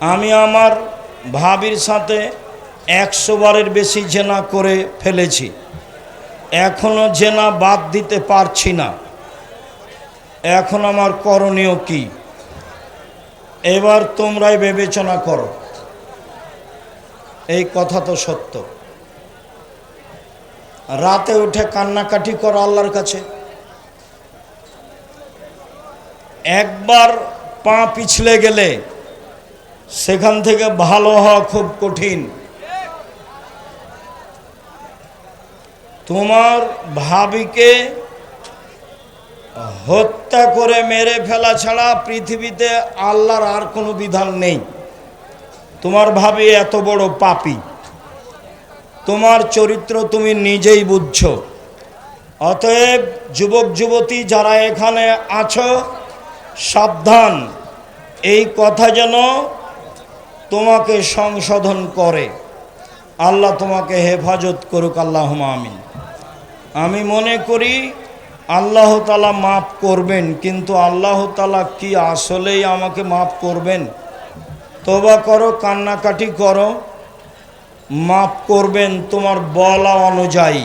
আমি আমার ভাবির সাথে একশো বারের বেশি জেনা করে ফেলেছি। এখনও জেনা বাদ দিতে পারছি না। এখন আমার করণীয় কি? এবার তোমরাই বিবেচনা করো। এই কথা তো সত্য। রাতে উঠে কান্নাকাটি করো আল্লাহর কাছে। একবার পা পিছলে গেলে সেখান থেকে ভালো হওয়া খুব কঠিন। তোমার ভাবিকে হত্যা করে মেরে ফেলা ছাড়া পৃথিবীতে আল্লাহর আর কোনো বিধান নেই। তোমার ভাবি এত বড় পাপী। তোমার চরিত্র তুমি নিজেই বুঝছ। অতএব যুবক, যুবতী যারা এখানে আছো, সাবধান। এই কথা যেন তোমাকে সংশোধন করে। আল্লাহ তোমাকে হেফাজত করুক আল্লাহ আমিন। আমি মনে করি, আল্লাহ তালা মাফ করবেন, কিন্তু আল্লাহ তালা কি আসলেই আমাকে মাফ করবেন? তোবা করো, কান্নাকাটি করো। মাফ করবেন তোমার বলা অনুযায়ী।